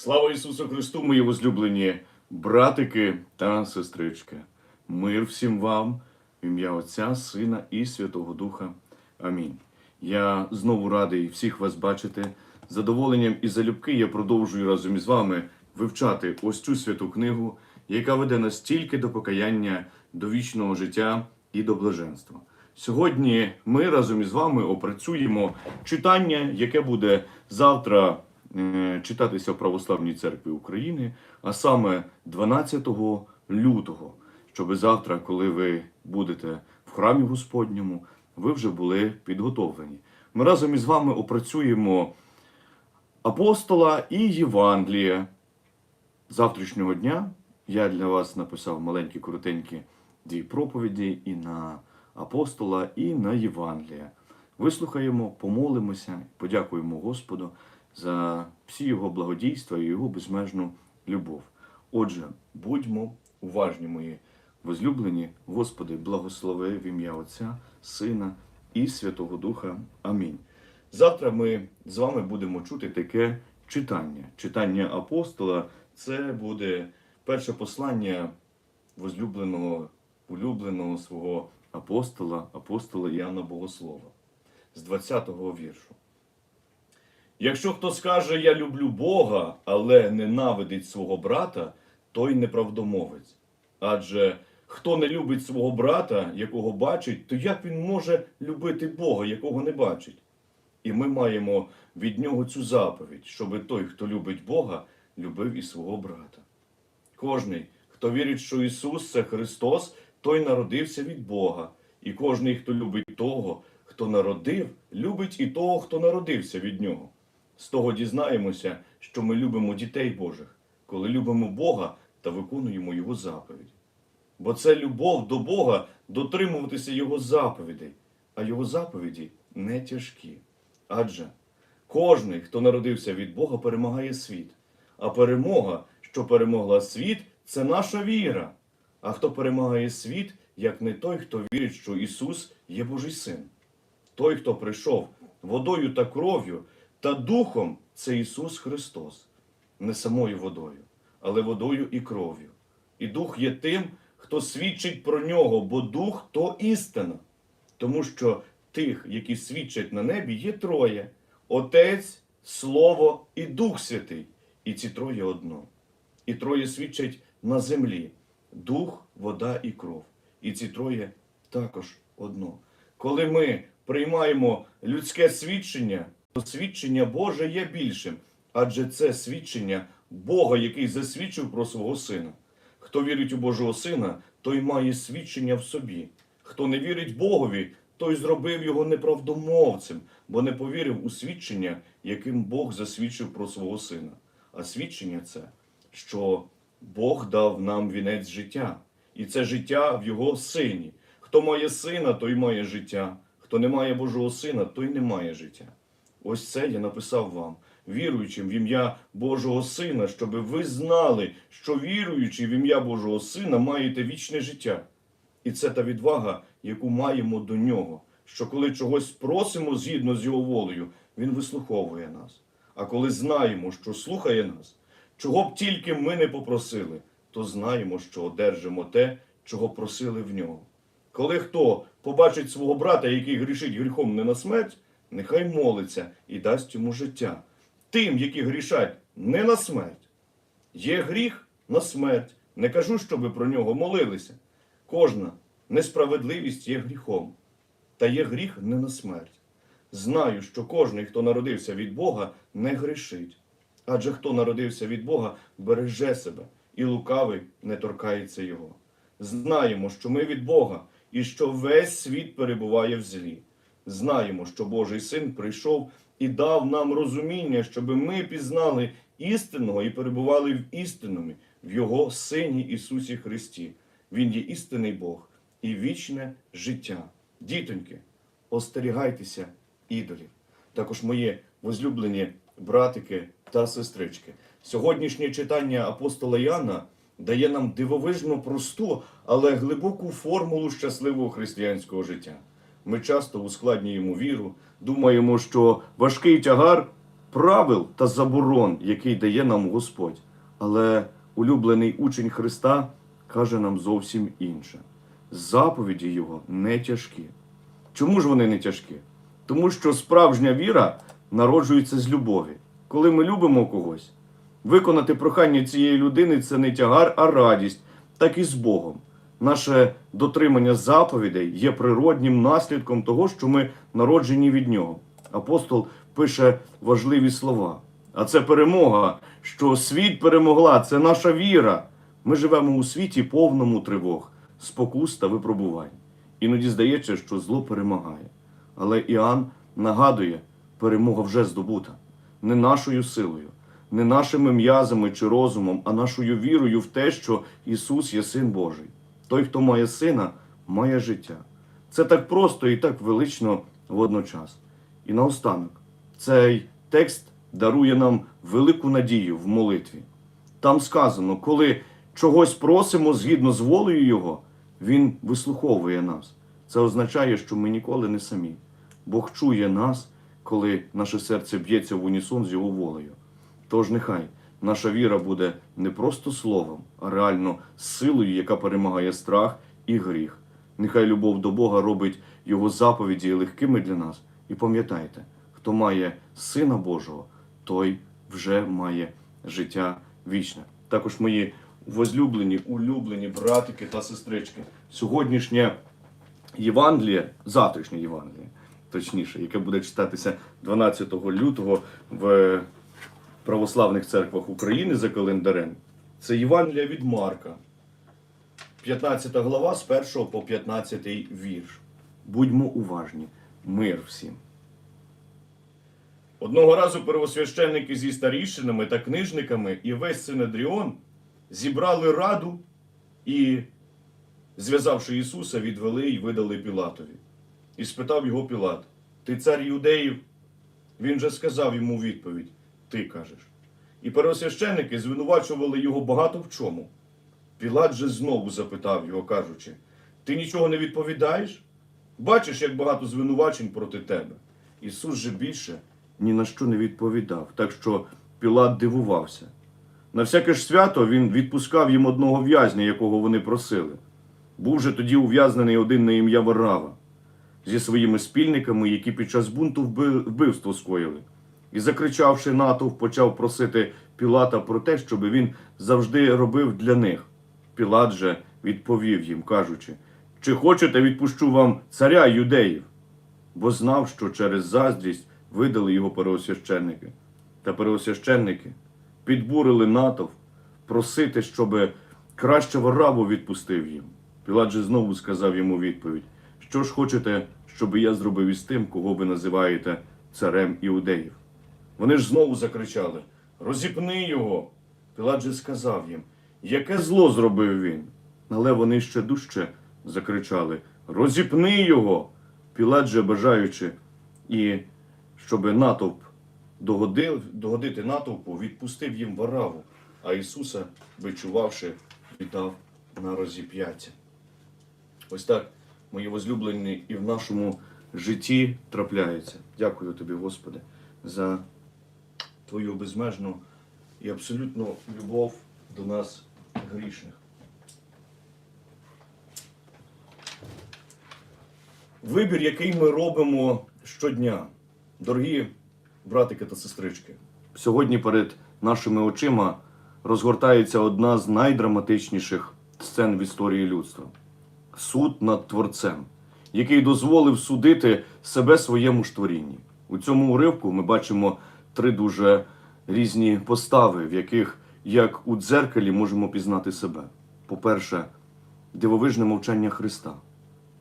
Слава Ісусу Христу, мої возлюблені братики та сестрички. Мир всім вам, в ім'я Отця, Сина і Святого Духа. Амінь. Я знову радий всіх вас бачити. З задоволенням і залюбки я продовжую разом із вами вивчати ось цю святу книгу, яка веде нас тільки до покаяння, до вічного життя і до блаженства. Сьогодні ми разом із вами опрацюємо читання, яке буде завтра читатися в Православній церкві України, а саме 12 лютого, щоб завтра, коли ви будете в храмі Господньому, ви вже були підготовлені. Ми разом із вами опрацюємо апостола і Євангелія. Завтрашнього дня я для вас написав маленькі коротенькі дві проповіді і на апостола, і на Євангелія. Вислухаємо, помолимося, подякуємо Господу за всі його благодійства і його безмежну любов. Отже, будьмо уважні, мої возлюблені, Господи, благослови в ім'я Отця, Сина і Святого Духа. Амінь. Завтра ми з вами будемо чути таке читання. Читання апостола це буде перше послання возлюбленого, улюбленого свого апостола, апостола Іоанна Богослова з 20-го віршу. Якщо хто скаже Я люблю Бога, але ненавидить свого брата, той неправдомовець. Адже хто не любить свого брата, якого бачить, то як він може любити Бога, якого не бачить? І ми маємо від нього цю заповідь, щоби той, хто любить Бога, любив і свого брата. Кожний, хто вірить, що Ісус це Христос, той народився від Бога. І кожний, хто любить того, хто народив, любить і того, хто народився від нього. З того дізнаємося, що ми любимо дітей Божих, коли любимо Бога та виконуємо Його заповіді. Бо це любов до Бога дотримуватися Його заповідей, а Його заповіді не тяжкі. Адже кожний, хто народився від Бога, перемагає світ. А перемога, що перемогла світ, це наша віра. А хто перемагає світ, як не той, хто вірить, що Ісус є Божий Син. Той, хто прийшов водою та кров'ю та духом, це Ісус Христос, не самою водою, але водою і кров'ю. І дух є тим, хто свідчить про нього, бо дух то істина. Тому що тих, які свідчать на небі, є троє: Отець, Слово і Дух Святий. І ці троє одно. І троє свідчать на землі: дух, вода і кров. І ці троє також одно. Коли ми приймаємо людське свідчення, свідчення Боже є більшим, адже це свідчення Бога, який засвідчив про свого сина. Хто вірить у Божого Сина, той має свідчення в собі. Хто не вірить Богові, той зробив його неправдомовцем, бо не повірив у свідчення, яким Бог засвідчив про свого сина. А свідчення це, що Бог дав нам вінець життя, і це життя в Його сині. Хто має сина, той має життя. Хто не має Божого сина, той не має життя. Ось це я написав вам, віруючим в ім'я Божого Сина, щоб ви знали, що віруючи в ім'я Божого Сина, маєте вічне життя. І це та відвага, яку маємо до нього, що коли чогось просимо згідно з його волею, він вислуховує нас. А коли знаємо, що слухає нас, чого б тільки ми не попросили, то знаємо, що одержимо те, чого просили в нього. Коли хто побачить свого брата, який грішить гріхом не на смерть, нехай молиться і дасть йому життя. Тим, які грішать не на смерть. Є гріх на смерть. Не кажу, щоби про нього молилися. Кожна несправедливість є гріхом, та є гріх не на смерть. Знаю, що кожний, хто народився від Бога, не грішить. Адже хто народився від Бога, береже себе, і лукавий не торкається його. Знаємо, що ми від Бога, і що весь світ перебуває в злі. Знаємо, що Божий син прийшов і дав нам розуміння, щоб ми пізнали істинного і перебували в істинному, в Його Сині Ісусі Христі. Він є істинний Бог і вічне життя. Дітоньки, остерігайтеся ідолів. Також мої возлюблені братики та сестрички. Сьогоднішнє читання апостола Яна дає нам дивовижно просту, але глибоку формулу щасливого християнського життя. Ми часто ускладнюємо віру, думаємо, що важкий тягар правил та заборон, який дає нам Господь. Але улюблений учень Христа каже нам зовсім інше. Заповіді Його не тяжкі. Чому ж вони не тяжкі? Тому що справжня віра народжується з любові. Коли ми любимо когось, виконати прохання цієї людини це не тягар, а радість, так і з Богом. Наше дотримання заповідей є природнім наслідком того, що ми народжені від нього. Апостол пише важливі слова. А це перемога, що світ перемогла, це наша віра. Ми живемо у світі повному тривог, спокус та випробувань. Іноді здається, що зло перемагає. Але Іоанн нагадує, перемога вже здобута не нашою силою, не нашими м'язами чи розумом, а нашою вірою в те, що Ісус є Син Божий. Той, хто має сина, має життя. Це так просто і так велично водночас. І наостанок, цей текст дарує нам велику надію в молитві. Там сказано, коли чогось просимо згідно з волею Його, Він вислуховує нас. Це означає, що ми ніколи не самі. Бог чує нас, коли наше серце б'ється в унісон з Його волею. Тож нехай наша віра буде не просто словом, а реально силою, яка перемагає страх і гріх. Нехай любов до Бога робить Його заповіді легкими для нас. І пам'ятайте, хто має Сина Божого, той вже має життя вічне. Також мої возлюблені, улюблені братики та сестрички. Сьогоднішнє Євангеліє, завтрашнє Євангеліє, точніше, яке буде читатися 12 лютого в православних церквах України за календарем. Це Євангелія від Марка, 15 глава з 1 по 15 вірш. Будьмо уважні, мир всім. Одного разу первосвященники зі старішинами та книжниками і весь Синедріон зібрали раду і, зв'язавши Ісуса, відвели й видали Пілатові. І спитав його Пілат: Ти цар юдеїв? Він же сказав йому відповідь: Ти кажеш. І первосвященники звинувачували його багато в чому. Пілат же знову запитав його, кажучи: Ти нічого не відповідаєш? Бачиш, як багато звинувачень проти тебе. Ісус же більше ні на що не відповідав, так що Пілат дивувався. На всяке ж свято він відпускав їм одного в'язня, якого вони просили. Був же тоді ув'язнений один на ім'я Варава зі своїми спільниками, які під час бунту вбивство скоїли. І, закричавши натовп, почав просити Пілата про те, щоб він завжди робив для них. Пілат же відповів їм, кажучи: Чи хочете, відпущу вам царя юдеїв? Бо знав, що через заздрість видали його первосвященники. Та первосвященники підбурили натовп просити, щоб краще Вараву відпустив їм. Пілат же знову сказав йому відповідь: Що ж хочете, щоб я зробив із тим, кого ви називаєте царем іудеїв? Вони ж знову закричали: Розіпни його. Пілат же сказав їм, яке зло зробив він? Але вони ще дужче закричали: Розіпни його. Пілат же, бажаючи, і щоб натовп догодив, догодити натовпу, відпустив їм вараву, а Ісуса, вичувавши, віддав на розіп'яття. Ось так, мої возлюблені, і в нашому житті трапляється. Дякую тобі, Господи, за твою безмежну і абсолютну любов до нас грішних. Вибір, який ми робимо щодня, дорогі братики та сестрички. Сьогодні перед нашими очима розгортається одна з найдраматичніших сцен в історії людства суд над Творцем, який дозволив судити себе своєму ж творінні. У цьому уривку ми бачимо три дуже різні постави, в яких, як у дзеркалі, можемо пізнати себе. По-перше, дивовижне мовчання Христа.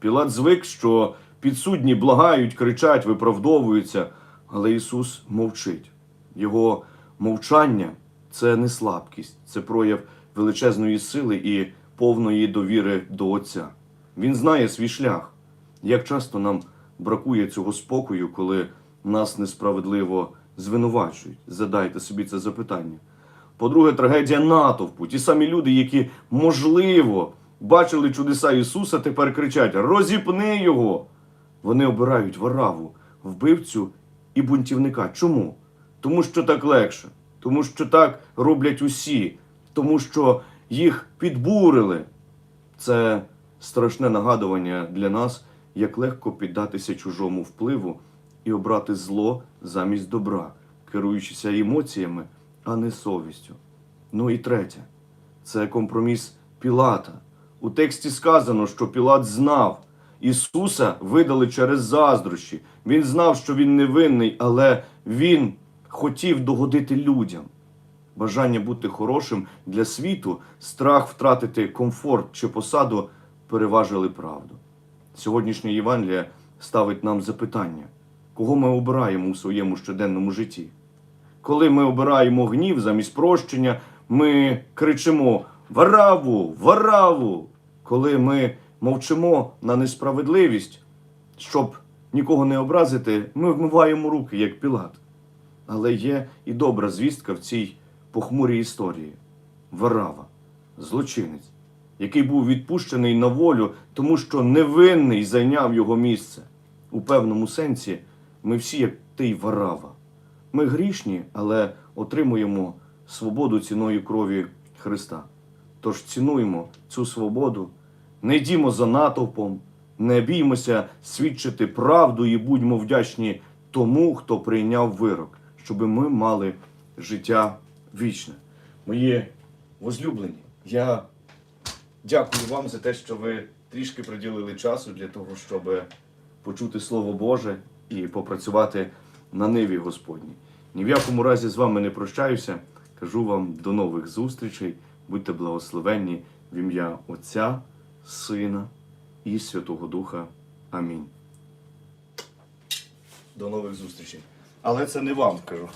Пілат звик, що підсудні благають, кричать, виправдовуються, але Ісус мовчить. Його мовчання це не слабкість, це прояв величезної сили і повної довіри до Отця. Він знає свій шлях. Як часто нам бракує цього спокою, коли нас несправедливо звинувачують? Задайте собі це запитання. По-друге, трагедія натовпу. Ті самі люди, які, можливо, бачили чудеса Ісуса, тепер кричать: Розіпни його! Вони обирають вараву, вбивцю і бунтівника. Чому? тому що так легше, тому що так роблять усі, тому що їх підбурили. Це страшне нагадування для нас, як легко піддатися чужому впливу і обрати зло замість добра, керуючися емоціями, а не совістю. Ну і третє це компроміс Пілата. У тексті сказано, що Пілат знав, Ісуса видали через заздрощі. Він знав, що він невинний, але він хотів догодити людям. Бажання бути хорошим для світу, страх втратити комфорт чи посаду переважили правду. Сьогоднішнє Євангеліє ставить нам запитання, кого ми обираємо у своєму щоденному житті. Коли ми обираємо гнів замість прощення, ми кричимо Вараву, вараву! Коли ми мовчимо на несправедливість, щоб нікого не образити, ми вмиваємо руки, як Пілат. Але є і добра звістка в цій похмурій історії. Варава, злочинець, який був відпущений на волю, тому що невинний зайняв його місце. У певному сенсі ми всі як той Варава. Ми грішні, але отримуємо свободу ціною крові Христа. Тож цінуємо цю свободу, не йдімо за натовпом, не біймося свідчити правду і будьмо вдячні тому, хто прийняв вирок, щоб ми мали життя вічне. Мої возлюблені, я дякую вам за те, що ви трішки приділили часу для того, щоб почути Слово Боже і попрацювати на ниві Господній. Ні в якому разі з вами не прощаюся. Кажу вам до нових зустрічей. Будьте благословенні в ім'я Отця, Сина і Святого Духа. Амінь. До нових зустрічей. Але це не вам кажу.